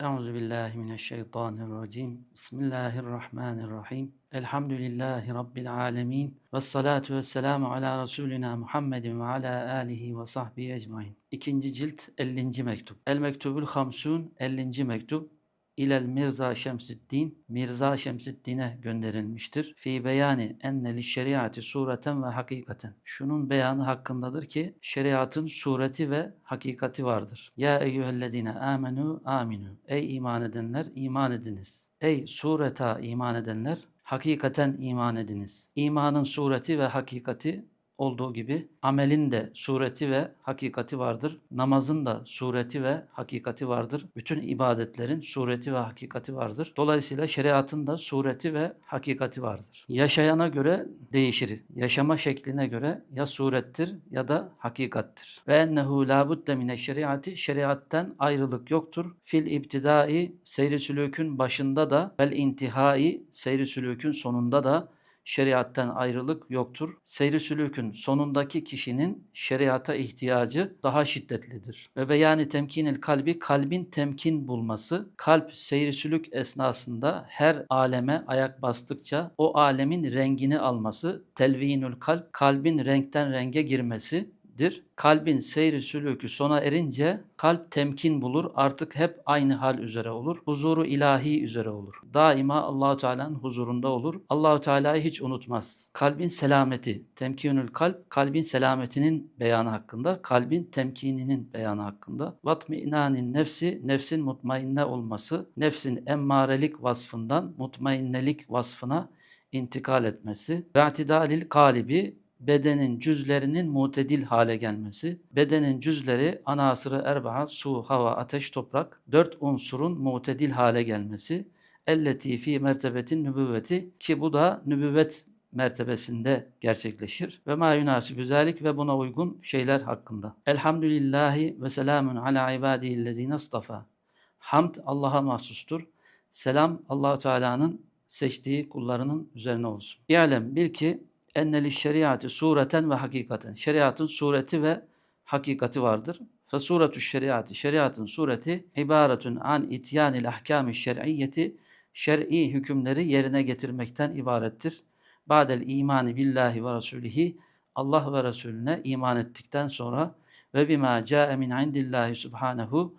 Euzu billahi mineşşeytanirracim. Bismillahirrahmanirrahim. Elhamdülillahi rabbil alamin. Ves salatu vesselamu ala resulina Muhammedin ve ala alihi ve sahbihi ecmaîn. İkinci cilt 50. mektup. El mektubul hamsun 50. mektup ilel Mirza Şemsiddin Mirza Şemsiddin'e gönderilmiştir. Fi beyani enne li şeriatı sureten ve hakikaten. Şunun beyanı hakkındadır ki şeriatın sureti ve hakikati vardır. Ya eyyühellezine amenu aminu. Ey iman edenler iman ediniz. Ey sureta iman edenler hakikaten iman ediniz. İmanın sureti ve hakikati olduğu gibi amelin de sureti ve hakikati vardır. Namazın da sureti ve hakikati vardır. Bütün ibadetlerin sureti ve hakikati vardır. Dolayısıyla şeriatın da sureti ve hakikati vardır. Yaşayana göre değişir. Yaşama şekline göre ya surettir ya da hakikattir. Ve ennehu la budde mine şeriati şeriatten ayrılık yoktur. Fil ibtidai seyri sülükün başında da vel intihai seyri sülükün sonunda da şeriattan ayrılık yoktur. Seyri sülükün sonundaki kişinin şeriata ihtiyacı daha şiddetlidir. Ve beyani temkinil kalbi kalbin temkin bulması, kalp seyri sülük esnasında her aleme ayak bastıkça o alemin rengini alması, telvinül kalp kalbin renkten renge girmesi, dir. Kalbin seyri sülükü sona erince kalp temkin bulur. Artık hep aynı hal üzere olur. Huzuru ilahi üzere olur. Daima Allahu Teala'nın huzurunda olur. Allahu Teala'yı hiç unutmaz. Kalbin selameti, temkinül kalp, kalbin selametinin beyanı hakkında, kalbin temkininin beyanı hakkında. Vatminanin nefsi, nefsin mutmainne olması, nefsin emmarelik vasfından mutmainnelik vasfına intikal etmesi. Ve atidalil galibi bedenin cüzlerinin mutedil hale gelmesi, bedenin cüzleri ana asırı erbaa, su, hava, ateş, toprak, dört unsurun mutedil hale gelmesi, elleti fi mertebetin nübüvveti ki bu da nübüvvet mertebesinde gerçekleşir. Ve ma yunasibü zalik ve buna uygun şeyler hakkında. Elhamdülillahi ve selamun ala ibadihillezine istafa. Hamd Allah'a mahsustur. Selam Allahu Teala'nın seçtiği kullarının üzerine olsun. İ'lem bil ki enneli şeriatı sureten ve hakikaten. Şeriatın sureti ve hakikati vardır. Fe suretu şeriatı, şeriatın sureti ibaretun an ityanil ahkami şer'iyyeti, şer'i hükümleri yerine getirmekten ibarettir. Ba'del imani billahi ve rasulihi, Allah ve Resulüne iman ettikten sonra ve bima ca'e min indillahi subhanehu,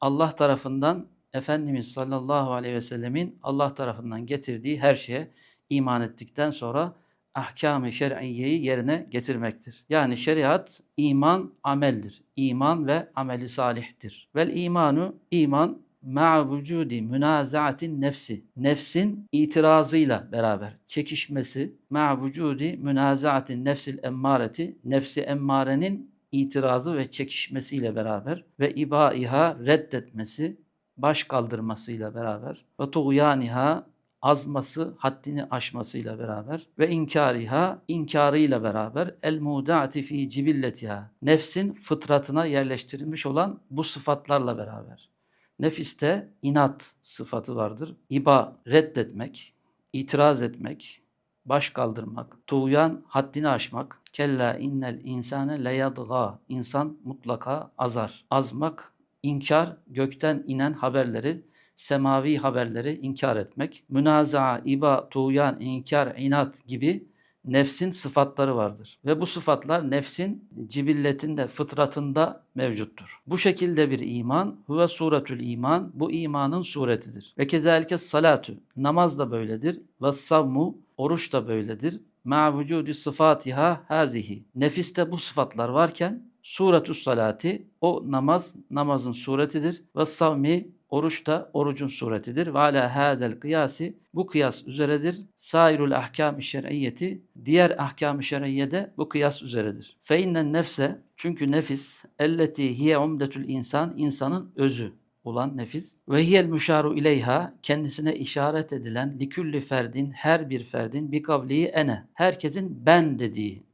Allah tarafından Efendimiz sallallahu aleyhi ve sellemin Allah tarafından getirdiği her şeye iman ettikten sonra ahkam-ı şer'iyeyi yerine getirmektir. Yani şeriat iman ameldir. İman ve ameli salihtir. Vel imanu iman ma'a vücudi münazaatin nefsi. Nefsin itirazıyla beraber çekişmesi ma'a vücudi münazaatin nefsil emmareti nefsi emmarenin itirazı ve çekişmesiyle beraber ve ibaiha reddetmesi baş kaldırmasıyla beraber ve tuğyaniha azması, haddini aşmasıyla beraber ve inkariha, inkarıyla beraber el mudaati fi cibilletiha. Nefsin fıtratına yerleştirilmiş olan bu sıfatlarla beraber. Nefiste inat sıfatı vardır. İba reddetmek, itiraz etmek, baş kaldırmak, tuğyan haddini aşmak, kella innel insane leyadga, insan mutlaka azar. Azmak, inkar, gökten inen haberleri semavi haberleri inkar etmek, münazaa, iba, tuğyan, inkar, inat gibi nefsin sıfatları vardır. Ve bu sıfatlar nefsin cibilletinde, fıtratında mevcuttur. Bu şekilde bir iman, huve suretül iman, bu imanın suretidir. Ve kezalike salatu, namaz da böyledir. Ve savmu, oruç da böyledir. Ma vücudi sıfatiha hazihi. Nefiste bu sıfatlar varken suretü salati, o namaz namazın suretidir. Ve savmi, Oruç da orucun suretidir. Ve ala hazel kıyasi bu kıyas üzeredir. Sairul ahkam-ı şer'iyyeti diğer ahkam-ı şer'iyede bu kıyas üzeredir. Fe innen nefse çünkü nefis elleti hiye umdetül insan insanın özü olan nefis ve hiyel müşaru ileyha kendisine işaret edilen likülli ferdin her bir ferdin bir kavliyi ene herkesin ben dediği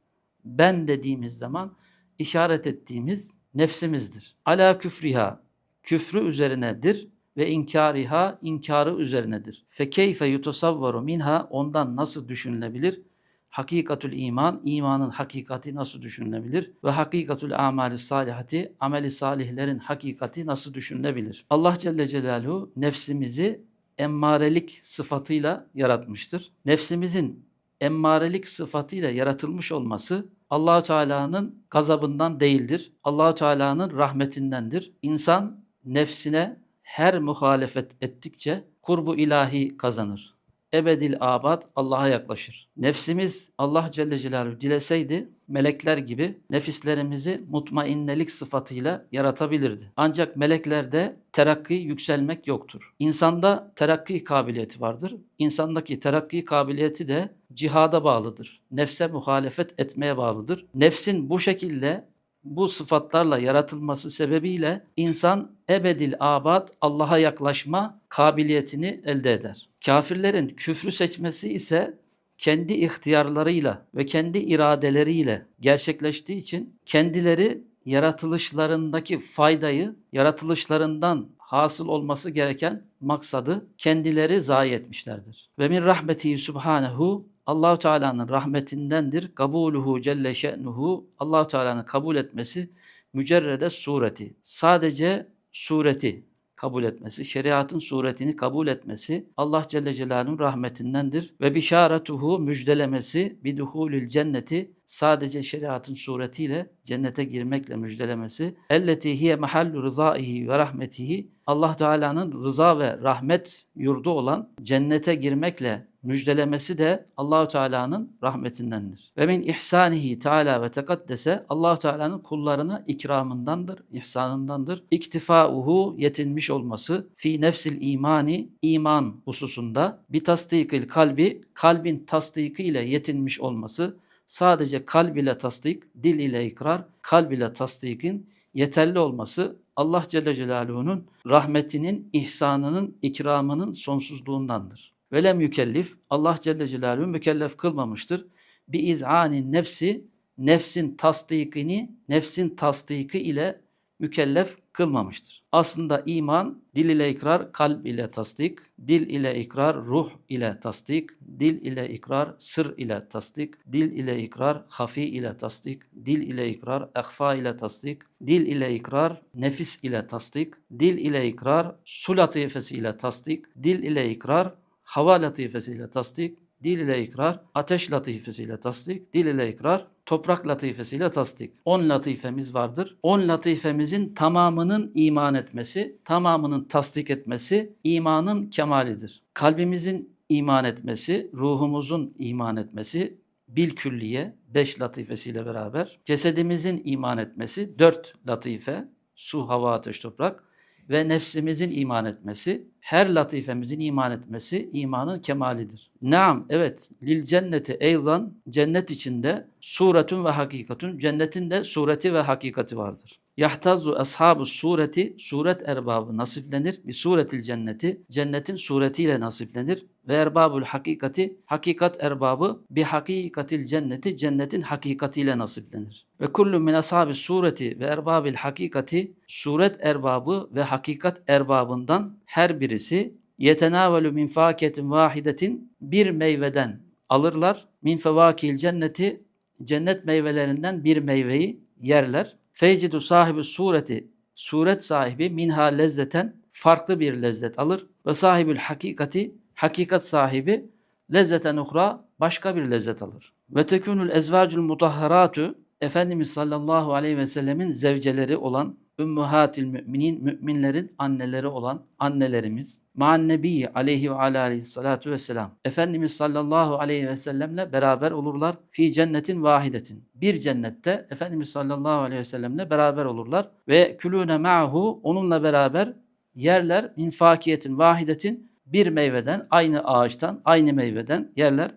ben dediğimiz zaman işaret ettiğimiz nefsimizdir. Ala küfriha küfrü üzerinedir ve inkariha inkarı üzerinedir. Fe keyfe yutasavvaru minha ondan nasıl düşünülebilir? Hakikatul iman, imanın hakikati nasıl düşünülebilir? Ve hakikatul amali salihati, ameli salihlerin hakikati nasıl düşünülebilir? Allah Celle Celaluhu nefsimizi emmarelik sıfatıyla yaratmıştır. Nefsimizin emmarelik sıfatıyla yaratılmış olması Allahu Teala'nın gazabından değildir. Allahu Teala'nın rahmetindendir. İnsan nefsine her muhalefet ettikçe kurbu ilahi kazanır. Ebedil abad Allah'a yaklaşır. Nefsimiz Allah Celle Celaluhu dileseydi melekler gibi nefislerimizi mutmainnelik sıfatıyla yaratabilirdi. Ancak meleklerde terakki yükselmek yoktur. İnsanda terakki kabiliyeti vardır. İnsandaki terakki kabiliyeti de cihada bağlıdır. Nefse muhalefet etmeye bağlıdır. Nefsin bu şekilde bu sıfatlarla yaratılması sebebiyle insan ebedil abad Allah'a yaklaşma kabiliyetini elde eder. Kafirlerin küfrü seçmesi ise kendi ihtiyarlarıyla ve kendi iradeleriyle gerçekleştiği için kendileri yaratılışlarındaki faydayı yaratılışlarından hasıl olması gereken maksadı kendileri zayi etmişlerdir. Ve min rahmetihi subhanehu Allahu Teala'nın rahmetindendir. Kabuluhu celle şe'nuhu Allahu Teala'nın kabul etmesi mücerrede sureti. Sadece sureti kabul etmesi, şeriatın suretini kabul etmesi Allah Celle Celaluhu'nun rahmetindendir. Ve bişaretuhu müjdelemesi biduhulil cenneti sadece şeriatın suretiyle cennete girmekle müjdelemesi. Elleti hiye mahallu rızaihi ve rahmetihi Allah Teala'nın rıza ve rahmet yurdu olan cennete girmekle müjdelemesi de Allahu Teala'nın rahmetindendir. Ve min ihsanihi Teala ve tekaddese Allahu Teala'nın kullarına ikramındandır, ihsanındandır. İktifauhu yetinmiş olması fi nefsil imani iman hususunda bir tasdikil kalbi kalbin tasdiki ile yetinmiş olması sadece kalb ile tasdik, dil ile ikrar, kalb ile tasdikin yeterli olması Allah Celle Celaluhu'nun rahmetinin, ihsanının, ikramının sonsuzluğundandır. Velem yükellif, Allah Celle Celaluhu mükellef kılmamıştır. Bi iz'anin nefsi, nefsin tasdikini, nefsin tasdiki ile mükellef kılmamıştır. Aslında iman dil ile ikrar, kalp ile tasdik, dil ile ikrar, ruh ile tasdik, dil ile ikrar, sır ile tasdik, dil ile ikrar, hafi ile tasdik, dil ile ikrar, ehfa ile tasdik, dil ile ikrar, nefis ile tasdik, dil ile ikrar, su latifesi ile tasdik, dil ile ikrar, hava latifesiyle tasdik, dil ile ikrar, ateş latifesiyle tasdik, dil ile ikrar, toprak latifesiyle tasdik. 10 latifemiz vardır. 10 latifemizin tamamının iman etmesi, tamamının tasdik etmesi imanın kemalidir. Kalbimizin iman etmesi, ruhumuzun iman etmesi bil külliye 5 latifesiyle beraber, cesedimizin iman etmesi 4 latife, su, hava, ateş, toprak ve nefsimizin iman etmesi, her latifemizin iman etmesi imanın kemalidir. Naam, evet, lil cenneti eyzan, cennet içinde suretun ve hakikatun, cennetin de sureti ve hakikati vardır. Yahtazzu ashabu sureti, suret erbabı nasiplenir. Bir suretil cenneti, cennetin suretiyle nasiplenir. Ve erbabul hakikati, hakikat erbabı bir hakikatil cenneti, cennetin hakikatiyle nasiplenir. Ve kullu min ashabi sureti ve erbabil hakikati, suret erbabı ve hakikat erbabından her birisi yetenavelu min faketin vahidetin bir meyveden alırlar. Min fevakil cenneti cennet meyvelerinden bir meyveyi yerler. Feycidu sahibi sureti suret sahibi minha lezzeten farklı bir lezzet alır ve sahibül hakikati hakikat sahibi lezzeten uhra başka bir lezzet alır. Ve tekunul ezvacul mutahharatu Efendimiz sallallahu aleyhi ve sellemin zevceleri olan Ümmühatil müminin, müminlerin anneleri olan annelerimiz, ma'an nebi aleyhi ve ala aleyhissalatu vesselam. Efendimiz sallallahu aleyhi ve sellemle beraber olurlar. Fi cennetin vahidetin. Bir cennette Efendimiz sallallahu aleyhi ve sellemle beraber olurlar. Ve külüne ma'hu onunla beraber yerler min fakiyetin vahidetin bir meyveden, aynı ağaçtan, aynı meyveden yerler.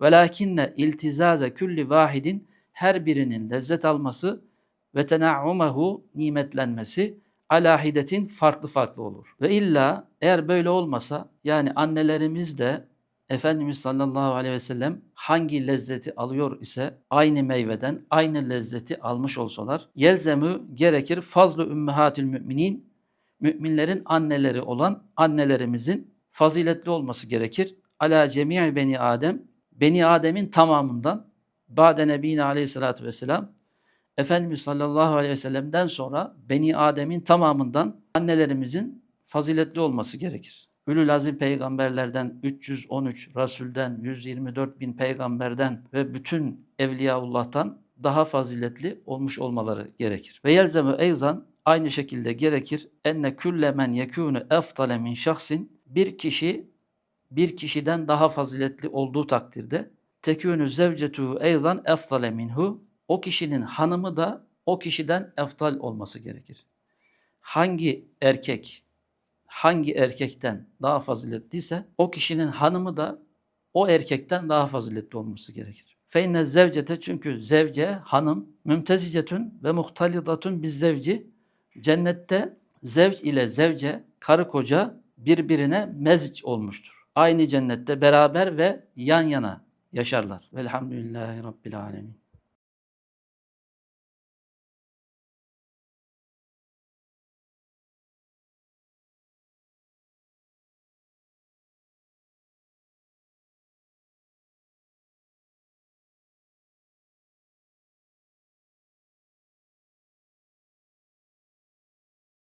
Velakinne iltizaze külli vahidin her birinin lezzet alması ve tenaumehu nimetlenmesi alahidetin farklı farklı olur. Ve illa eğer böyle olmasa yani annelerimiz de Efendimiz sallallahu aleyhi ve sellem hangi lezzeti alıyor ise aynı meyveden aynı lezzeti almış olsalar yelzemü gerekir fazlı ümmehatil müminin müminlerin anneleri olan annelerimizin faziletli olması gerekir. Ala cemi'i beni Adem Beni Adem'in tamamından Ba'de Nebine aleyhissalatü vesselam Efendimiz sallallahu aleyhi ve sellem'den sonra Beni Adem'in tamamından annelerimizin faziletli olması gerekir. Ülül azim peygamberlerden 313, Resul'den 124 bin peygamberden ve bütün Evliyaullah'tan daha faziletli olmuş olmaları gerekir. Ve yelzeme eyzan aynı şekilde gerekir. Enne külle men yekûnü eftale min şahsin bir kişi bir kişiden daha faziletli olduğu takdirde tekûnü zevcetu eyzan eftale minhu o kişinin hanımı da o kişiden eftal olması gerekir. Hangi erkek hangi erkekten daha faziletliyse o kişinin hanımı da o erkekten daha faziletli olması gerekir. Feyne zevcete çünkü zevce hanım mümtezicetün ve muhtalidatun biz zevci cennette zevc ile zevce karı koca birbirine mezc olmuştur. Aynı cennette beraber ve yan yana yaşarlar. Velhamdülillahi Rabbil Alemin.